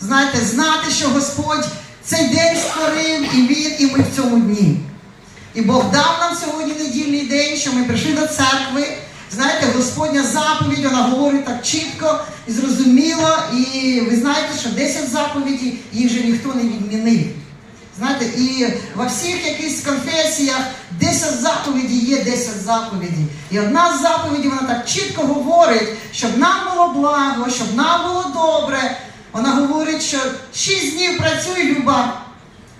Знаєте, знати, що Господь цей день створив, і Він, і ми в цьому дні. І Бог дав нам сьогодні недільний день, що ми прийшли до церкви. Знаєте, Господня заповідь, вона говорить так чітко і зрозуміло. І ви знаєте, що 10 заповідей їх вже ніхто не відмінив. Знаєте, і во всіх якихось конфесіях 10 заповідей є 10 заповідей. І одна з заповідей, вона так чітко говорить, щоб нам було благо, щоб нам було добре. Вона говорить, що 6 днів працюй, люба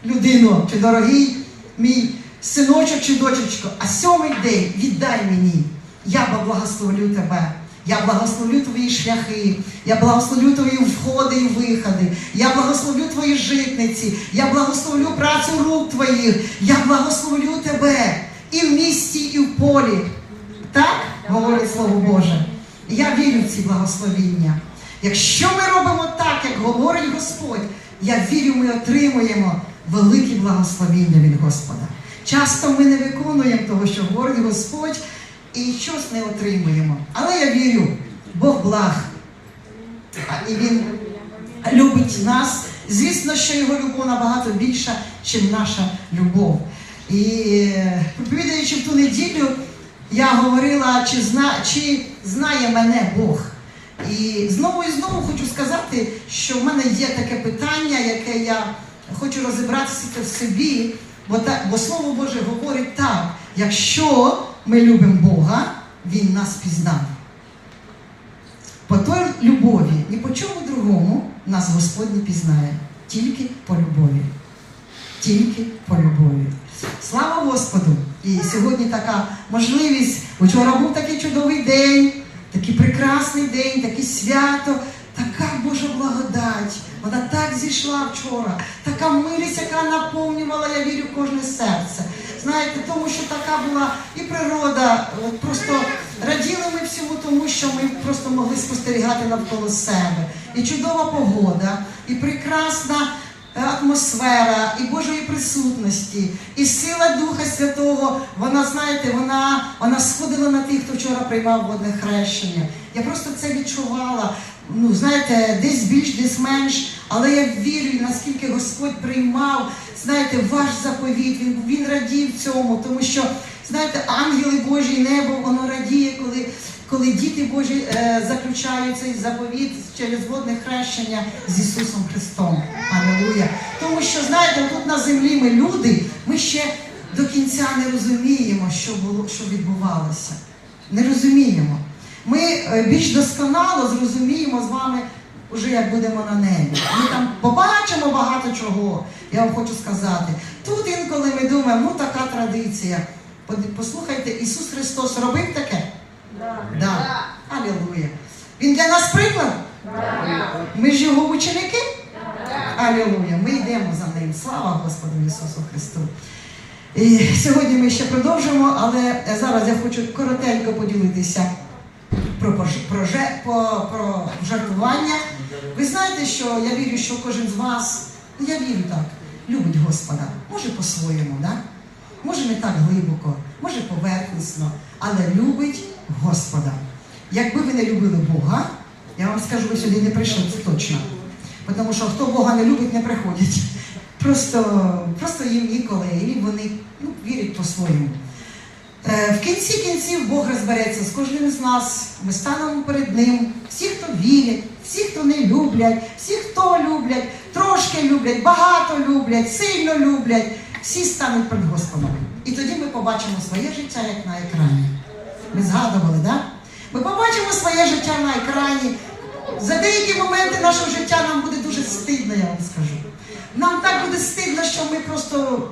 людино, чи дорогий мій синочок чи дочечко, а сьомий день віддай мені. Я благословлю тебе. Я благословлю твої шляхи, я благословлю твої входи і виходи, я благословлю твої житниці, я благословлю працю рук твоїх, я благословлю тебе і в місті, і в полі. Так говорить Слово Боже. Я вірю в ці благословіння. Якщо ми робимо так, як говорить Господь, я вірю, ми отримуємо великі благословіння від Господа. Часто ми не виконуємо того, що говорить Господь, і щось не отримуємо. Але я вірю, Бог благ. І Він любить нас. Звісно, що його любов набагато більша, ніж наша любов. І е, проповідаючи в ту неділю, я говорила, чи, зна, чи знає мене Бог. І знову і знову хочу сказати, що в мене є таке питання, яке я хочу розібратися в собі, бо, та, бо Слово Боже говорить так: якщо ми любимо Бога, Він нас пізнав. По той любові, ні по чому другому нас Господь не пізнає, тільки по любові. Тільки по любові. Слава Господу! І сьогодні така можливість. Вчора був такий чудовий день, такий прекрасний день, таке свято, така Божа благодать. Вона так зійшла вчора, така милість, яка наповнювала, я вірю, кожне серце. Знаєте, тому що така була і природа, просто раділи ми всьому тому, що ми просто могли спостерігати навколо себе. І чудова погода, і прекрасна е, атмосфера, і Божої присутності, і сила Духа Святого, вона, знаєте, вона, вона сходила на тих, хто вчора приймав водне хрещення. Я просто це відчувала. Ну, знаєте, десь більш, десь менш, але я вірю, наскільки Господь приймав, знаєте, ваш заповіт, він, він радів цьому, тому що, знаєте, ангели Божі, небо, воно радіє, коли, коли діти Божі е, заключають цей заповіт через водне хрещення з Ісусом Христом. Алілуя. Тому що, знаєте, тут на землі ми люди, ми ще до кінця не розуміємо, що було, що відбувалося. Не розуміємо. Ми е, більш досконало зрозуміємо з вами, уже як будемо на небі. Ми там побачимо чого, я вам хочу сказати. Тут інколи ми думаємо, ну така традиція. Послухайте, Ісус Христос робив таке? Да. Алілуя. Він для нас приклад? Ми ж його ученики? Алілуя. Ми йдемо за ним. Слава Господу Ісусу Христу. І сьогодні ми ще продовжимо, але зараз я хочу коротенько поділитися про, пож- про, про жартування. Ви знаєте, що я вірю, що кожен з вас, ну, я вірю так, любить Господа. Може по-своєму, да? може не так глибоко, може поверхнісно, але любить Господа. Якби ви не любили Бога, я вам скажу, ви сюди не прийшли, це точно. Тому що хто Бога не любить, не приходять. Просто, просто їм ніколи, і вони ну, вірять по-своєму. Е, В кінці кінців Бог розбереться з кожним з нас. Ми станемо перед Ним. Всі, хто вірять, всі, хто не люблять, всі, хто люблять, трошки люблять, багато люблять, сильно люблять, всі стануть перед Господом. І тоді ми побачимо своє життя як на екрані. Ми згадували, так? Да? Ми побачимо своє життя на екрані. За деякі моменти нашого життя нам буде дуже стидно, я вам скажу. Нам так буде стидно, що ми просто.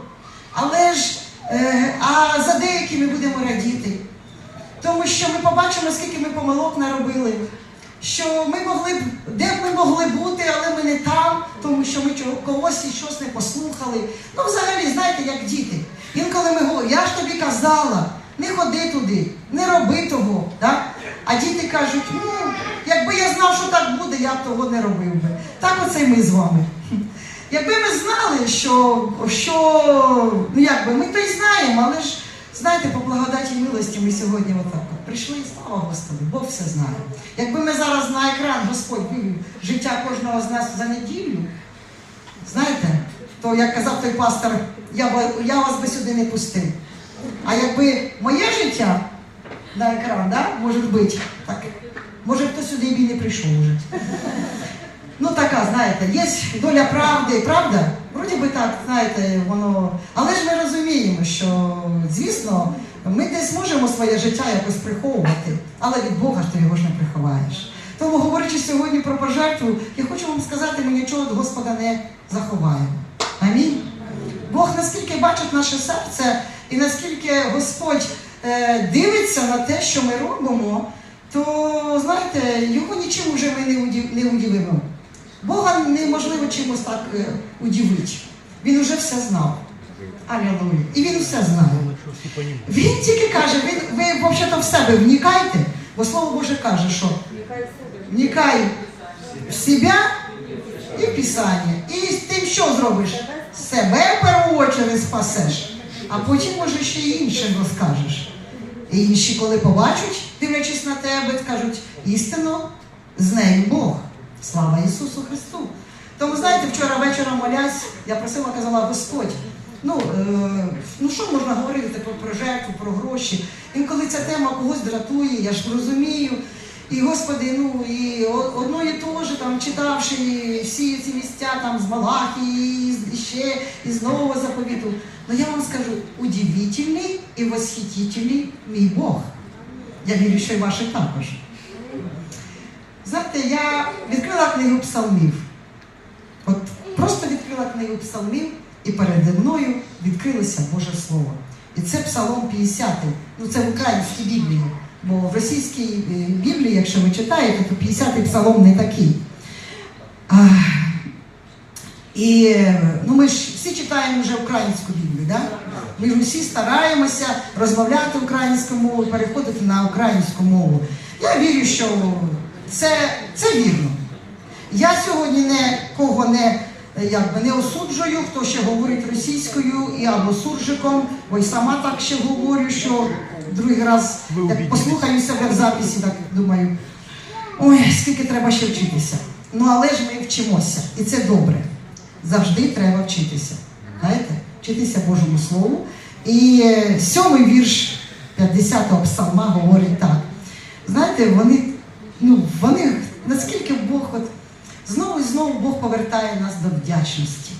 Але ж, е, а за деякі ми будемо радіти. Тому що ми побачимо, скільки ми помилок наробили. Що ми могли б, де б ми могли бути, але ми не там, тому що ми когось і щось не послухали. Ну, взагалі, знаєте, як діти. Інколи ми говоримо, я ж тобі казала, не ходи туди, не роби того. Так? А діти кажуть, ну, якби я знав, що так буде, я б того не робив би. Так оце й ми з вами. Якби ми знали, що, що ну якби ми то й знаємо, але ж Знаєте, по благодаті і милості ми сьогодні отак от прийшли, слава Господу, Бог все знає. Якби ми зараз на екран Господь вивів життя кожного з нас за неділю, знаєте, то як казав той пастор, я, я вас би сюди не пустив. А якби моє життя на екран, да, може бути, так, може хто сюди б і не прийшов вже. Ну така, знаєте, є доля правди, правда? Вроді би так, знаєте, воно. Але ж ми розуміємо, що, звісно, ми десь можемо своє життя якось приховувати, але від Бога ж ти його ж не приховаєш. Тому, говорячи сьогодні про пожертву, я хочу вам сказати, ми нічого від Господа не заховаємо. Амінь. Бог наскільки бачить наше серце, і наскільки Господь е, дивиться на те, що ми робимо, то знаєте, його нічим вже ми не удивимо. Бога неможливо чимось так е, удивити. Він уже все знав. Алілуя. І він все знає. Він тільки каже, він, ви взагалі в себе вникайте, бо Слово Боже каже, що вникай в себе і в Писання. І тим, що зробиш? Себе в спасеш, а потім, може, ще й іншим розкажеш. І інші, коли побачать, дивлячись на тебе, скажуть, істинно з нею Бог. Слава Ісусу Христу. Тому, знаєте, вчора вечором молясь, я просила, казала, Господь, ну, е, ну що можна говорити про, про жертву, про гроші? Інколи ця тема когось дратує, я ж розумію. І Господи, ну і одно і то же, там читавши всі ці місця там з Малахії, і ще із Нового заповіту. Ну я вам скажу, удивительний і восхитительний мій Бог. Я вірю, що і ваші також. Знаєте, я відкрила книгу псалмів. От просто відкрила книгу псалмів, і переді мною відкрилося Боже Слово. І це Псалом 50. Ну це в українській Біблії. Бо в російській е, Біблії, якщо ви читаєте, то 50-й псалом не такий. А, і ну, ми ж всі читаємо вже українську Біблію, да? ми ж усі стараємося розмовляти українською мовою, переходити на українську мову. Я вірю, що це, це вірно. Я сьогодні нікого не, е, якби, не осуджую, хто ще говорить російською і або суржиком, бо й сама так ще говорю, що другий раз як послухаю себе в записі, так думаю, ой, скільки треба ще вчитися. Ну але ж ми вчимося, і це добре. Завжди треба вчитися. Знаєте? Вчитися Божому Слову. І е, сьомий вірш 50-го псалма говорить так. Знаєте, вони, ну, вони, наскільки Бог от, знову і знову Бог повертає нас до вдячності,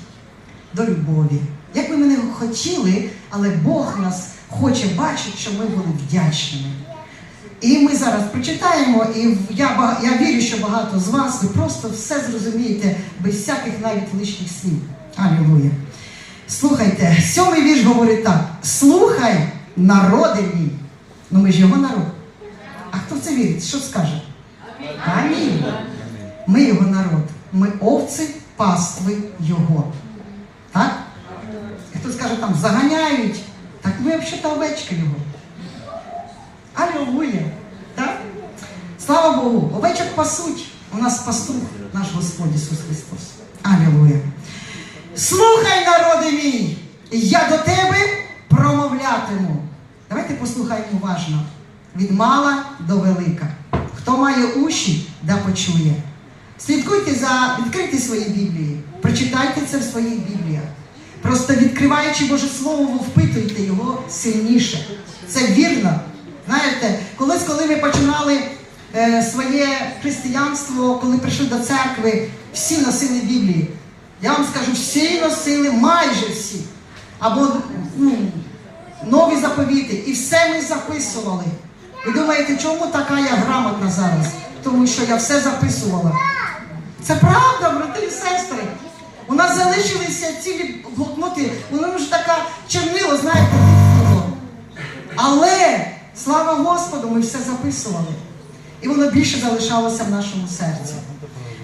до любові. Як би ми не хотіли, але Бог нас хоче бачити, що ми були вдячними. І ми зараз прочитаємо, і я, я вірю, що багато з вас ви просто все зрозумієте без всяких навіть лишніх слів. Алілуя. Слухайте, сьомий вірш говорить так: слухай, народи мій. Ну ми ж його народ. А хто це вірить? Що скаже? Амінь. Ми його народ. Ми овці пастви його. Так? І хто скаже там, заганяють. Так ми взагалі овечки його. Алілуя. Так? Слава Богу, овечок пасуть. У нас пастух наш Господь Ісус Христос. Алілуя. Слухай, народи мій, я до тебе промовлятиму. Давайте послухаємо уважно. Від мала до велика. Хто має уші, да почує. Слідкуйте за відкрийте свої Біблії, прочитайте це в своїх Бібліях. Просто відкриваючи Боже Слово, ви впитуйте його сильніше. Це вірно. Знаєте, колись, коли ми починали е, своє християнство, коли прийшли до церкви, всі носили Біблії. Я вам скажу, всі носили, майже всі. Або ну, нові заповіти. І все ми записували. Ви думаєте, чому така я грамотна зараз? Тому що я все записувала. Це правда, брати і сестри. У нас залишилися цілі блокноти, воно вже така чернило, знаєте, було. Але, слава Господу, ми все записували. І воно більше залишалося в нашому серці.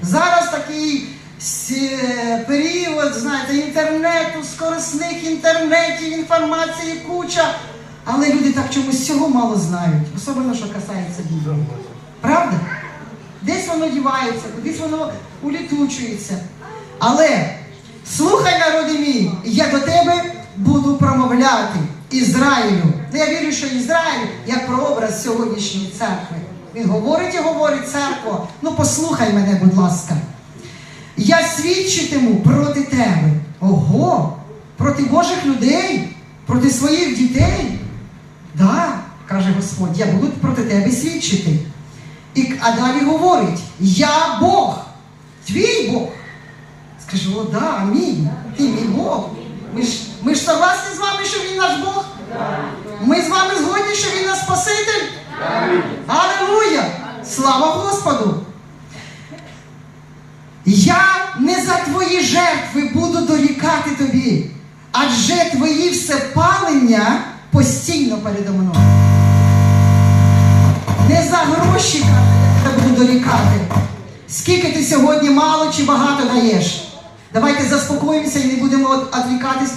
Зараз такий с- період, знаєте, інтернету, скоросних інтернетів, інформації куча. Але люди так чомусь цього мало знають, особливо, що касається Біблії. Правда? Десь воно дівається, кудись воно улітучується. Але слухай, народи мій, я до тебе буду промовляти Ізраїлю. Ну, я вірю, що Ізраїль як прообраз сьогоднішньої церкви. Він говорить і говорить церква. Ну послухай мене, будь ласка. Я свідчитиму проти тебе. Ого! Проти Божих людей, проти своїх дітей. Да, каже Господь, я буду проти тебе свідчити. І, а далі говорить: Я Бог, твій Бог. Скажу, о, да, амінь. Ти мій Бог. Ми ж, ми ж согласні з вами, що він наш Бог? Ми з вами згодні, що він наш Спаситель? Аллилуйя! Слава Господу! Я не за твої жертви буду дорікати тобі, адже твої всепалення постійно передо мною. Не за гроші я буду дорікати. Скільки ти сьогодні мало чи багато даєш? Давайте заспокоїмося і не будемо от-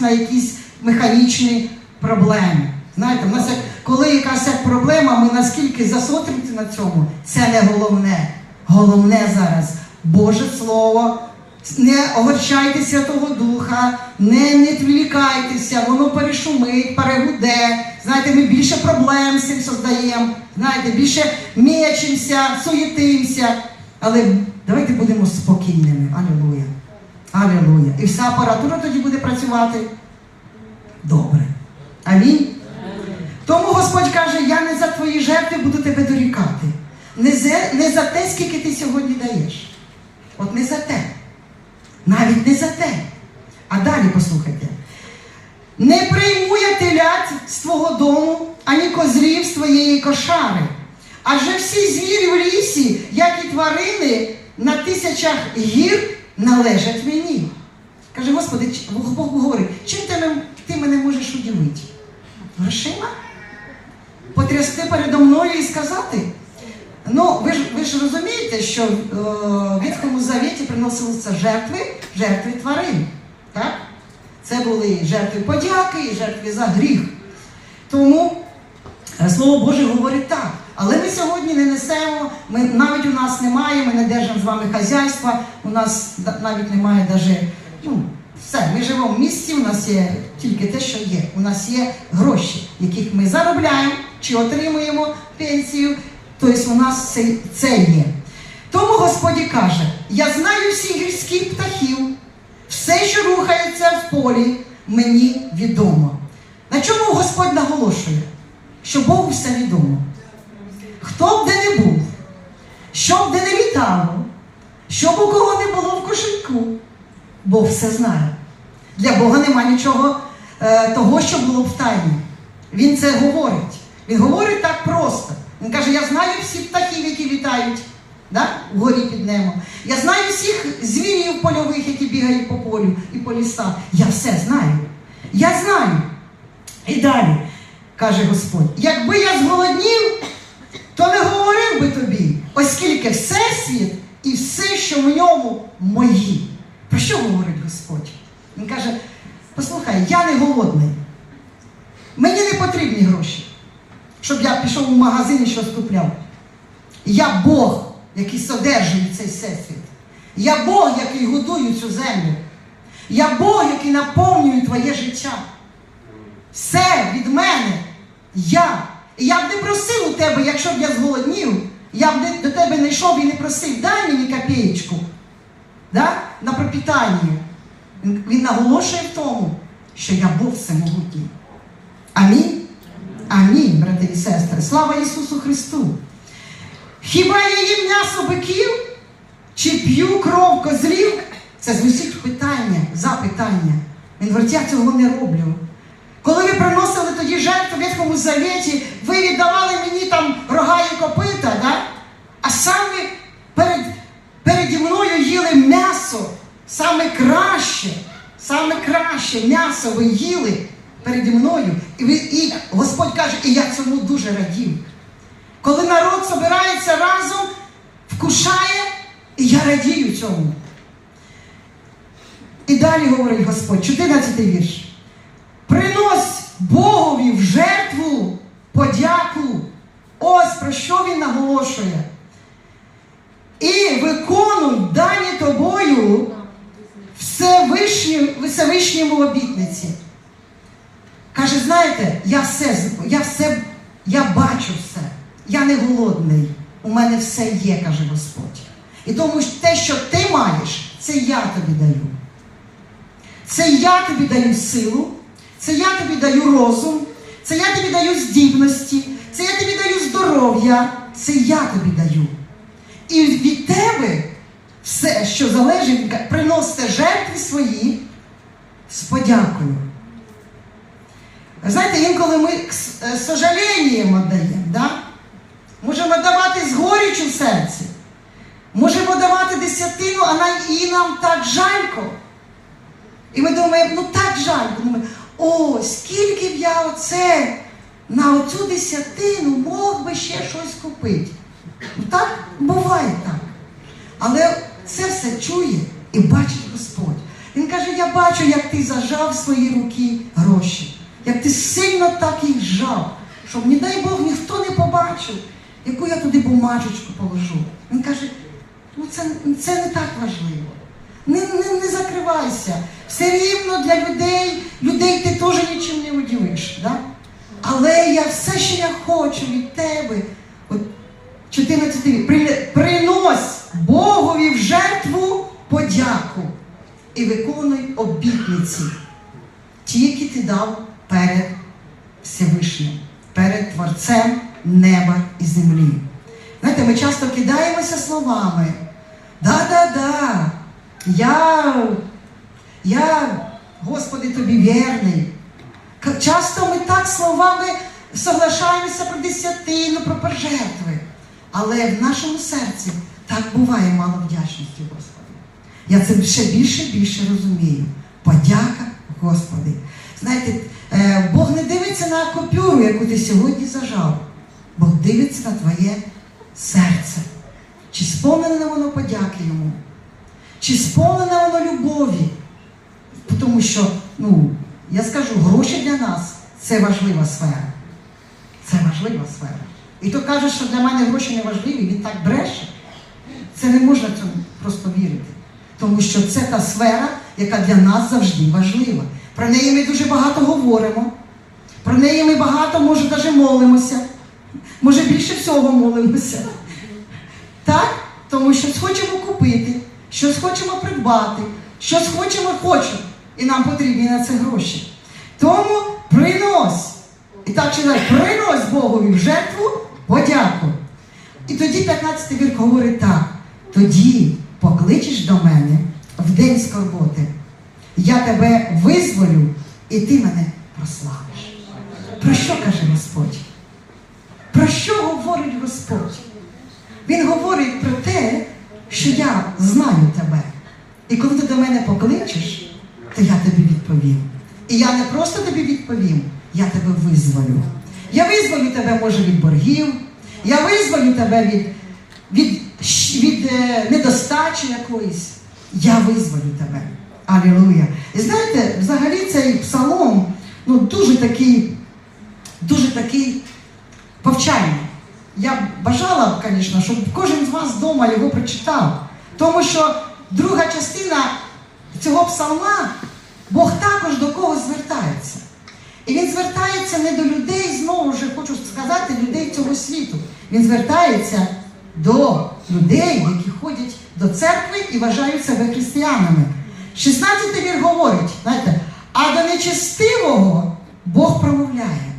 на якісь механічні проблеми. Знаєте, в нас як, коли якась проблема, ми наскільки засотримося на цьому, це не головне. Головне зараз Боже Слово. Не огорчайте Святого Духа, не, не відвлікайтеся, воно перешумить, перегуде. Знаєте, ми більше проблем з цим создаємо, знаєте, більше мечемося, суєтимося. Але давайте будемо спокійними. Алілуя. Алілуя. І вся апаратура тоді буде працювати добре. Амінь. Тому Господь каже, я не за твої жертви буду тебе дорікати. Не за, не за те, скільки ти сьогодні даєш. От не за те. Навіть не за те. А далі послухайте. Не прийму я телят з твого дому, ані козрів з твоєї кошари. Адже всі звірі в лісі, як і тварини, на тисячах гір належать мені. Каже, Господи, Бог говорить, чим ти мене можеш удивити? Грошима? Потрясти передо мною і сказати? Ну, ви ж, ви ж розумієте, що е, в Вітхому Завіті приносилися жертви, жертви тварин. Так? Це були жертви подяки і жертви за гріх. Тому е, Слово Боже говорить так. Але ми сьогодні не несемо, ми, навіть у нас немає, ми не держимо з вами хазяйства, у нас навіть немає даже, ну, все, ми живемо в місті, у нас є тільки те, що є. У нас є гроші, яких ми заробляємо чи отримуємо пенсію. Тобто у нас це, це є. Тому Господь каже: я знаю всіх гірських птахів, все, що рухається в полі, мені відомо. На чому Господь наголошує? Що Богу все відомо. Хто б де не був, що б де не літало, що б у кого не було в кошельку, Бог все знає. Для Бога нема нічого е, того, що було б в тайні. Він це говорить. Він говорить так просто. Він каже: Я знаю всіх птахів, які літають да? вгорі під небом. Я знаю всіх звірів польових, які бігають по полю і по лісах. Я все знаю. Я знаю. І далі каже Господь: якби я зголоднів, то не говорив би тобі, оскільки всесвіт і все, що в ньому мої. Про що говорить Господь? Він каже: послухай, я не голодний. Мені не потрібні гроші, щоб я пішов у магазин і щось купляв. Я Бог, який содержує цей всесвіт. Я Бог, який годує цю землю. Я Бог, який наповнює твоє життя. Все від мене. Я. І я б не просив у тебе, якщо б я зголоднів, я б не- до тебе не йшов і не просив, дай мені копеечку да? на пропитання. Він наголошує в тому, що я Бог всемогутній. Амінь. Амінь, брати і сестри. Слава Ісусу Христу. Хіба я їм м'ясо биків чи п'ю кров козлів? Це звучить питання, запитання. Він говорить, я цього не роблю. Коли ви приносили тоді жертву в Ветхому Завіті, ви віддавали мені там рога і копита, да? а саме перед, переді мною їли м'ясо, саме краще, саме краще м'ясо ви їли переді мною. І, і Господь каже, і я цьому дуже радів. Коли народ збирається разом, вкушає, і я радію цьому. І далі говорить Господь, 14 вірш. Принось Богові в жертву подяку. Ось про що він наголошує. І виконуй дані тобою Всевишньому обітниці. Каже, знаєте, я все, я все, я бачу все. Я не голодний. У мене все є, каже Господь. І тому те, що ти маєш, це я тобі даю. Це я тобі даю силу, це я тобі даю розум, це я тобі даю здібності, це я тобі даю здоров'я, це я тобі даю. І від тебе все, що залежить, приносите жертви свої з подякою. Знаєте, інколи ми е, з сожалінням даємо, да? можемо давати з горічю в серці, можемо давати десятину, а нам, і нам так жалько. І ми думаємо, ну так жалько. Думаємо, о, скільки б я оце на оцю десятину мог би ще щось купити. Ну так буває так. Але це все чує і бачить Господь. Він каже: я бачу, як ти зажав в свої руки гроші, як ти сильно так їх зжав, щоб, не дай Бог, ніхто не побачив, яку я туди бумажечку положу. Він каже, ну це, це не так важливо. Не, не, не закривайся. Все рівно для людей, людей ти теж нічим не удивиш. Да? Але я все, що я хочу від тебе, от 14 вік, «При- принось Богові в жертву подяку і виконуй обітниці, ті, які ти дав перед Всевишнім, перед Творцем неба і землі. Знаєте, ми часто кидаємося словами. Да-да-да, я, я, Господи, тобі вірний. Часто ми так словами соглашаємося про десятину, про пожертви. Але в нашому серці так буває мало вдячності Господу. Я це ще більше більше розумію. Подяка Господи. Знаєте, Бог не дивиться на купюру, яку ти сьогодні зажав. Бог дивиться на твоє серце. Чи сповнене воно подяки йому? Чи сповнене воно любові? Тому що, ну, я скажу, гроші для нас це важлива сфера. Це важлива сфера. І то каже, що для мене гроші не важливі, він так бреше. Це не можна просто вірити. Тому що це та сфера, яка для нас завжди важлива. Про неї ми дуже багато говоримо. Про неї ми багато, може, навіть молимося. Може, більше всього молимося. Так? Тому що хочемо купити, щось хочемо придбати, щось хочемо, хочемо. І нам потрібні на це гроші. Тому принось. І так читає, принось Богові в жертву подяку. І тоді 15 вірк говорить так: тоді покличеш до мене в день скорботи. Я тебе визволю, і ти мене прославиш. Про що каже Господь? Про що говорить Господь? Він говорить про те, що я знаю тебе. І коли ти до мене покличеш, то я тобі відповім. І я не просто тобі відповім, я тебе визволю. Я визволю тебе, може, від боргів, я визволю тебе від, від, щ- від е, недостачі якоїсь. Я визволю тебе. Алілуя. І знаєте, взагалі цей псалом ну, дуже такий, дуже такий повчальний. Я бажала б, звісно, щоб кожен з вас вдома його прочитав. Тому що друга частина цього псалма, Бог також до кого звертається. І він звертається не до людей, знову ж хочу сказати, людей цього світу. Він звертається до людей, які ходять до церкви і вважають себе християнами. 16 вір говорить, знаєте, а до нечестивого Бог промовляє.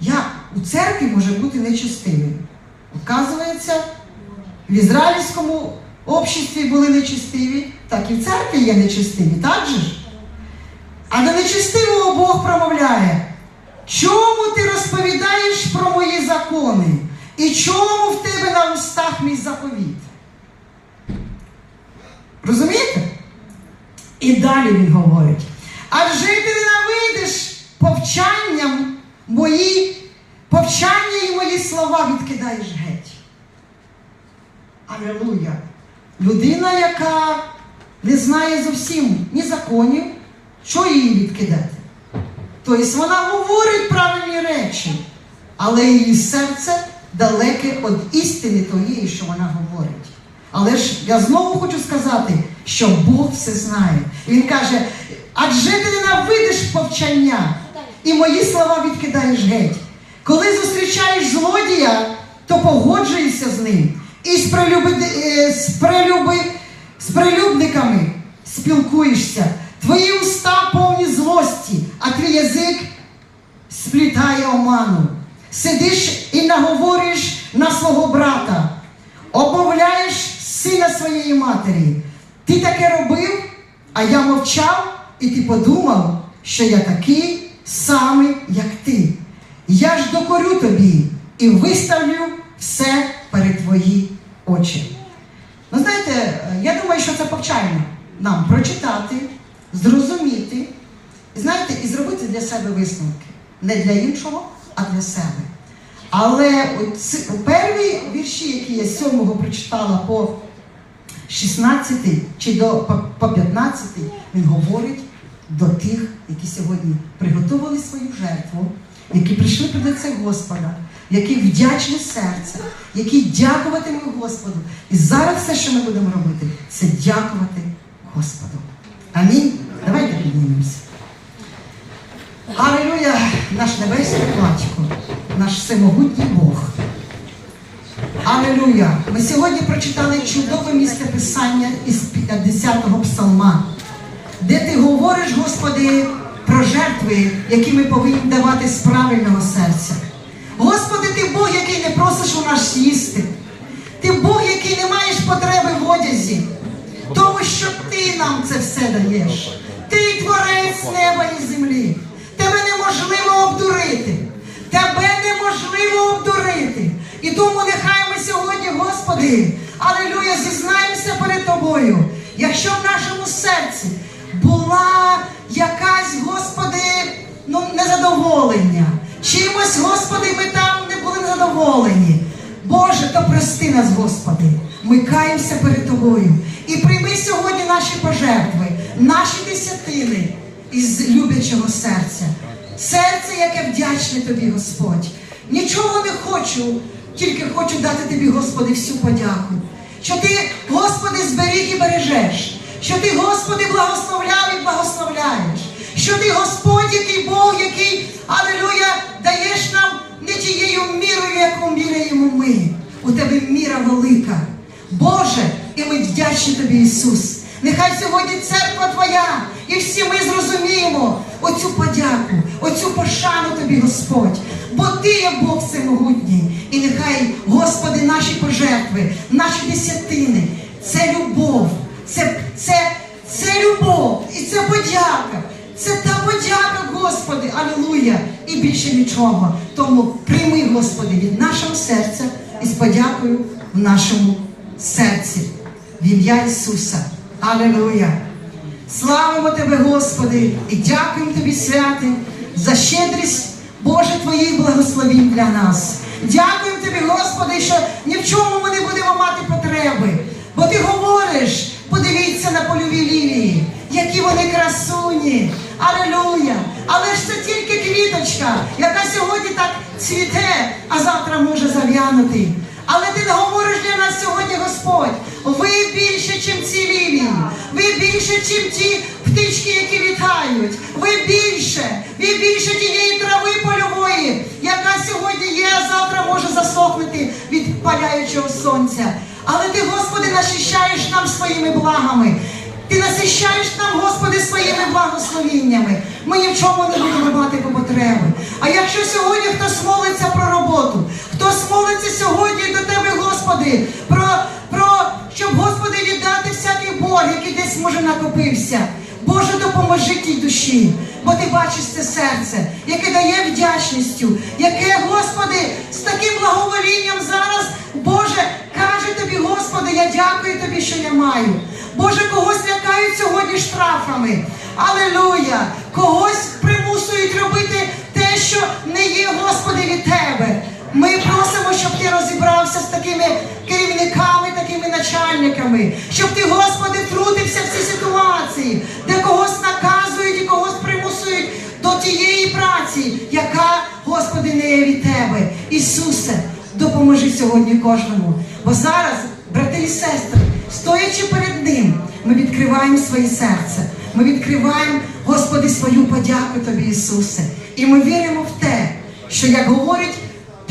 Як у церкві може бути нечестивим? Оказується, в ізраїльському обществі були нечестиві, так і в церкві є нечестиві, так же ж? А до нечестивого Бог промовляє, чому ти розповідаєш про мої закони? І чому в тебе на устах мій заповіт? Розумієте? І далі він говорить: адже ти ненавидиш повчанням мої, повчання і мої слова відкидаєш геть. Алілуя! Людина, яка не знає зовсім ні законів, що її відкидати? Тобто вона говорить правильні речі, але її серце далеке від істини тієї, що вона говорить. Але ж я знову хочу сказати, що Бог все знає. Він каже, адже ти ненавидиш повчання і мої слова відкидаєш геть. Коли зустрічаєш злодія, то погоджуєшся з ним. І з, прилюби, е, з, прилюби, з прилюбниками спілкуєшся. Твої уста повні злості, а твій язик сплітає оману. Сидиш і наговориш на свого брата, обмовляєш сина своєї матері. Ти таке робив, а я мовчав, і ти подумав, що я такий самий, як ти. Я ж докорю тобі і виставлю все перед твої очі. Ну, знаєте, я думаю, що це повчально нам прочитати, зрозуміти, знаєте, і зробити для себе висновки. Не для іншого, а для себе. Але оці, перві вірші, які я 7 прочитала по 16 чи до по, по 15, він говорить до тих, які сьогодні приготували свою жертву, які прийшли перед лице Господа, які вдячне серце, які дякуватимуть Господу. І зараз все, що ми будемо робити, це дякувати Господу. Амінь. Давайте піднімемося. Алілуя, наш небесний батько, наш всемогутній Бог. Алілуя! Ми сьогодні прочитали чудове місце Писання із 50-го псалма, де ти говориш, Господи, про жертви, які ми повинні давати з правильного серця. Господи, ти Бог, який не просиш у нас їсти. Ти Бог, який не маєш потреби в одязі, тому що ти нам це все даєш. Ти творець неба і землі. Тебе неможливо обдурити. Тебе неможливо обдурити. І тому нехай ми сьогодні, Господи, алелюя, зізнаємося перед Тобою. Якщо в нашому серці була якась, Господи, ну, незадоволення, чимось, Господи, ми там не були задоволені. Боже, то прости нас, Господи. Ми каємося перед Тобою. І прийми сьогодні наші пожертви, наші десятини із люблячого серця. Серце, яке вдячне Тобі, Господь. Нічого не хочу, тільки хочу дати Тобі, Господи, всю подяку. Що Ти, Господи, зберіг і бережеш. Що Ти, Господи, благословляв і благословляєш. Що Ти, Господь, який Бог, який, алелуя, даєш нам не тією мірою, яку міряємо ми. У тебе міра велика. Боже, і ми вдячні тобі, Ісус. Нехай сьогодні церква Твоя, і всі ми зрозуміємо оцю подяку, оцю пошану тобі, Господь. Бо Ти є Бог всемогутній. І нехай, Господи, наші пожертви, наші десятини, це любов, це, це, це любов і це подяка. Це та подяка, Господи, Алілуя! І більше нічого. Тому прийми, Господи, від нашого серця і з подякою в нашому серці. В ім'я Ісуса. Алілуя! Славимо Тебе, Господи, і дякуємо Тобі, святий, за щедрість Боже Твоїх благословінь для нас. Дякуємо Тобі, Господи, що ні в чому ми не будемо мати потреби. Бо Ти говориш, подивіться на польові лілії, які вони красуні. Алілуя! Але ж це тільки квіточка, яка сьогодні так цвіте, а завтра може зав'янути. Але ти говориш для нас сьогодні, Господь, ви більше, ніж ці лілії, ви більше, ніж ті птички, які літають. Ви більше, ви більше тієї трави польової, яка сьогодні є, а завтра може засохнути від паляючого сонця. Але ти, Господи, насищаєш нам своїми благами. Благословіннями. Ми ні в чому не будемо мати по потреби. А якщо сьогодні хтось молиться про роботу, хтось молиться сьогодні до Тебе, Господи, про, про щоб, Господи, віддати всякий борг, який десь може накопився. Боже, допоможи тій душі, бо ти бачиш це серце, яке дає вдячністю, яке, Господи, з таким благоволінням зараз, Боже, каже тобі, Господи, я дякую тобі, що я маю. Боже, когось лякають сьогодні штрафами. Алелуя! Когось примусують робити те, що не є, Господи, від Тебе. Ми просимо, щоб ти розібрався з такими керівниками, такими начальниками, щоб ти, Господи, втрутився в ці ситуації, де когось наказують і когось примусують до тієї праці, яка, Господи, не є від Тебе. Ісусе, допоможи сьогодні кожному. Бо зараз, брати і сестри, стоячи перед Ним, ми відкриваємо своє серце. Ми відкриваємо, Господи, свою подяку Тобі, Ісусе. І ми віримо в те, що як говорить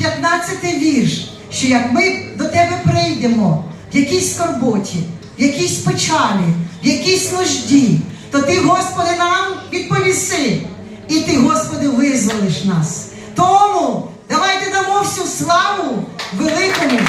15-й вірш, що як ми до Тебе прийдемо в якійсь скорботі, в якійсь печалі, в якійсь нужді, то Ти, Господи, нам відповіси. І Ти, Господи, визволиш нас. Тому давайте дамо всю славу великому